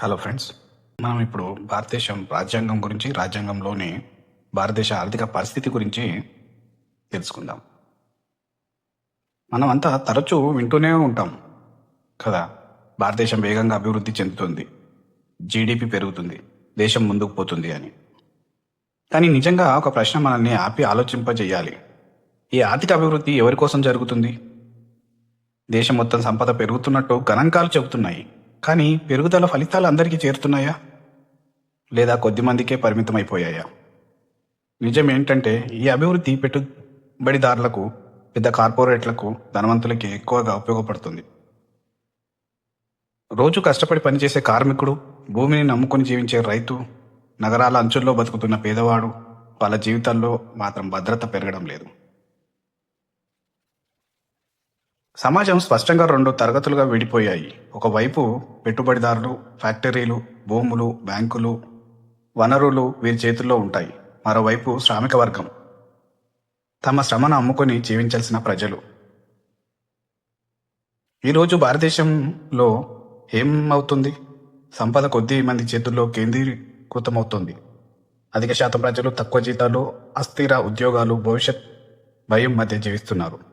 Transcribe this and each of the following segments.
Hello friends మనం ఇప్పుడు భారతదేశం రాజ్యాంగం గురించి రాజ్యాంగంలోని భారతదేశ ఆర్థిక పరిస్థితి గురించి తెలుసుకుందాం. మనం అంతా తరచూ వింటూనే ఉంటాం కదా? భారతదేశం వేగంగా అభివృద్ధి చెందుతుంది. జీడిపి పెరుగుతుంది. దేశం ముందుకు పోతుంది అని. కానీ నిజంగా ఒక ప్రశ్న మనల్ని ఆపి ఆలోచింపజేయాలి. ఈ ఆర్థిక అభివృద్ధి ఎవరి కోసం జరుగుతుంది? దేశం మొత్తం సంపద పెరుగుతున్నట్టు గణాంకాలు చెబుతున్నాయి. కానీ పెరుగుదల ఫలితాలు అందరికీ చేరుతున్నాయా? లేదా కొద్ది మందికే పరిమితం అయిపోయాయా నిజం ఏంటంటే ఈ అభివృద్ధి పెట్టుబడిదారులకు పెద్ద కార్పొరేట్లకు ధనవంతులకి ఎక్కువగా ఉపయోగపడుతుంది. రోజు కష్టపడి పనిచేసే కార్మికుడు భూమిని నమ్ముకొని జీవించే రైతు నగరాల అంచుల్లో బతుకుతున్న పేదవాడు వాళ్ళ జీవితాల్లో మాత్రం భద్రత పెరగడం లేదు. సమాజం స్పష్టంగా రెండు తరగతులుగా విడిపోయాయి. ఒకవైపు పెట్టుబడిదారులు ఫ్యాక్టరీలు భూములు బ్యాంకులు వనరులు వీరి చేతుల్లో ఉంటాయి. మరోవైపు శ్రామిక వర్గం. తమ శ్రమను అమ్ముకొని జీవించాల్సిన ప్రజలు. ఈరోజు భారతదేశంలో ఏం అవుతుంది సంపద కొద్ది మంది చేతుల్లో కేంద్రీకృతమవుతుంది. అధిక శాతం ప్రజలు తక్కువ జీతాలు అస్థిర ఉద్యోగాలు భవిష్యత్ భయం మధ్య జీవిస్తున్నారు.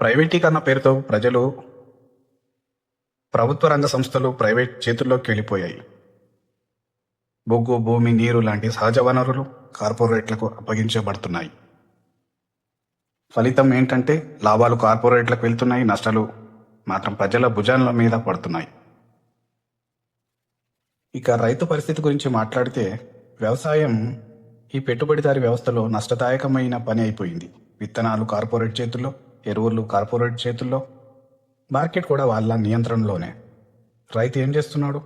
ప్రైవేటీకరణ పేరుతో ప్రజలు ప్రభుత్వ రంగ సంస్థలు ప్రైవేట్ చేతుల్లోకి వెళ్ళిపోయాయి. బొగ్గు భూమి నీరు లాంటి సహజ వనరులు కార్పొరేట్లకు అప్పగించబడుతున్నాయి. ఫలితం ఏంటంటే లాభాలు కార్పొరేట్లకు వెళ్తున్నాయి నష్టాలు మాత్రం ప్రజల భుజాల మీద పడుతున్నాయి. ఇక రైతు పరిస్థితి గురించి మాట్లాడితే వ్యవసాయం ఈ పెట్టుబడిదారి వ్యవస్థలో నష్టదాయకమైన పని అయిపోయింది. విత్తనాలు కార్పొరేట్ చేతుల్లో ఎరువులు కార్పొరేట్ చేతుల్లో మార్కెట్ కూడా వాళ్ళ నియంత్రణలోనే. రైతు ఏం చేస్తున్నాడు?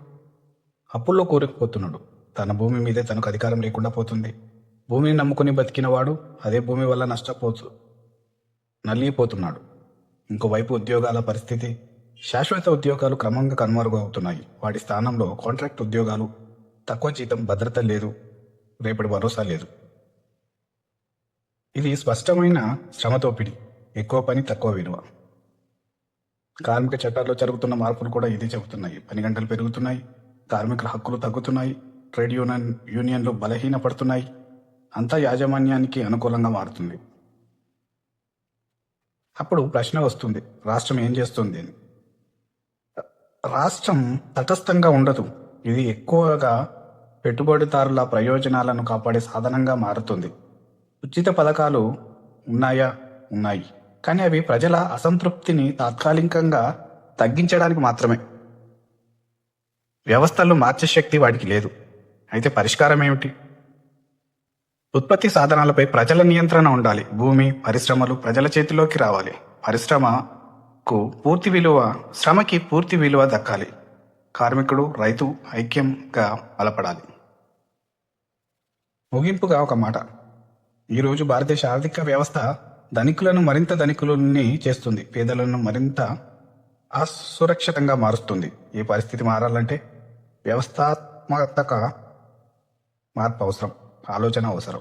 అప్పుల్లో కూరుకుపోతున్నాడు. తన భూమి మీదే తనకు అధికారం లేకుండా పోతుంది. భూమిని నమ్ముకుని బతికినవాడు అదే భూమి వల్ల నష్టపోతు నలిగిపోతున్నాడు. ఇంకోవైపు ఉద్యోగాల పరిస్థితి శాశ్వత ఉద్యోగాలు క్రమంగా కనుమరుగవుతున్నాయి. వాటి స్థానంలో కాంట్రాక్ట్ ఉద్యోగాలు తక్కువ జీతం భద్రత లేదు. రేపటి భరోసా లేదు. ఇది స్పష్టమైన శ్రమతోపిడి ఎక్కువ పని తక్కువ విలువ. కార్మిక చట్టాల్లో జరుగుతున్న మార్పులు కూడా ఇదే చెబుతున్నాయి. పని గంటలు పెరుగుతున్నాయి కార్మికుల హక్కులు తగ్గుతున్నాయి ట్రేడ్ యూనియన్ యూనియన్లు బలహీనపడుతున్నాయి అంతా యాజమాన్యానికి అనుకూలంగా మారుతుంది. అప్పుడు ప్రశ్న వస్తుంది రాష్ట్రం ఏం చేస్తుంది? అని రాష్ట్రం తటస్థంగా ఉండదు. ఇది ఎక్కువగా పెట్టుబడిదారుల ప్రయోజనాలను కాపాడే సాధనంగా మారుతుంది. ఉచిత పథకాలు ఉన్నాయా? ఉన్నాయి. కానీ అవి ప్రజల అసంతృప్తిని తాత్కాలికంగా తగ్గించడానికి మాత్రమే. వ్యవస్థలు మార్చే శక్తి వాడికి లేదు. అయితే పరిష్కారం ఏమిటి? ఉత్పత్తి సాధనాలపై ప్రజల నియంత్రణ ఉండాలి. భూమి పరిశ్రమలు ప్రజల చేతిలోకి రావాలి. పరిశ్రమకు పూర్తి విలువ శ్రమకి పూర్తి విలువ దక్కాలి. కార్మికుడు రైతు ఐక్యంగా బలపడాలి. ముగింపుగా ఒక మాట. ఈరోజు భారతదేశ ఆర్థిక వ్యవస్థ ధనికులను మరింత ధనికులని చేస్తుంది. పేదలను మరింత అసురక్షితంగా మారుస్తుంది. ఈ పరిస్థితి మారాలంటే వ్యవస్థాత్మక మార్పు అవసరం. ఆలోచన అవసరం.